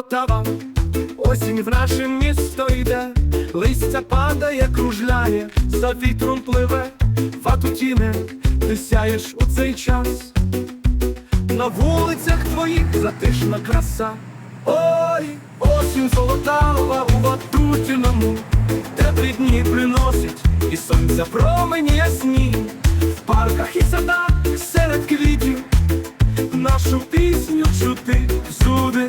золотава, осінь в наше місто йде, листя падає, кружляє, за вітром пливе, Ватутіне, ти сяєш у цей час, на вулицях твоїх затишна краса. Ой, осінь золотава у Ватутіному, теплі дні приносить, і сонця промені ясні, в парках і садах серед квітів нашу пісню чути всюди.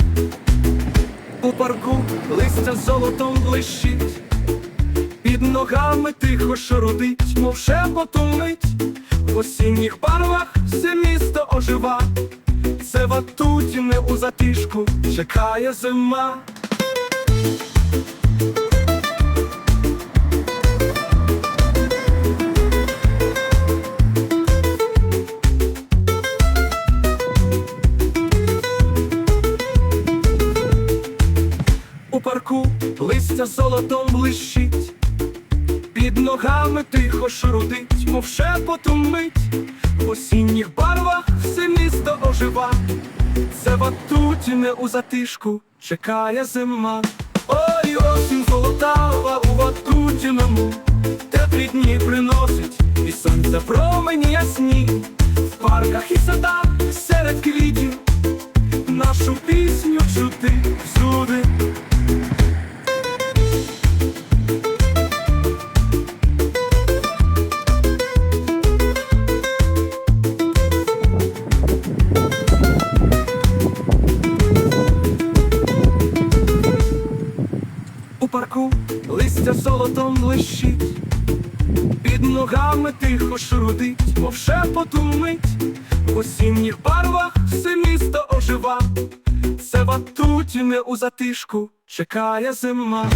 У парку листя золотом блищить, під ногами тихо шарудить, мов шепотом мить, в осінніх барвах все місто ожива, це ватутіне у затишку чекає зима. У парку листя золотом блищить, під ногами тихо шарудить, мов шепотом мить, в осінніх барвах все місто ожива, це ватутіне у затишку чекає зима. Ой, осінь золотава у ватутіному, теплі дні приносить, і сонце промені ясні, в парках і садах серед квітів, листя золотом блищить, під ногами тихо шрудить, мов шепоту мить, в осінніх барвах все місто ожива, це ватутіне у затишку чекає зима.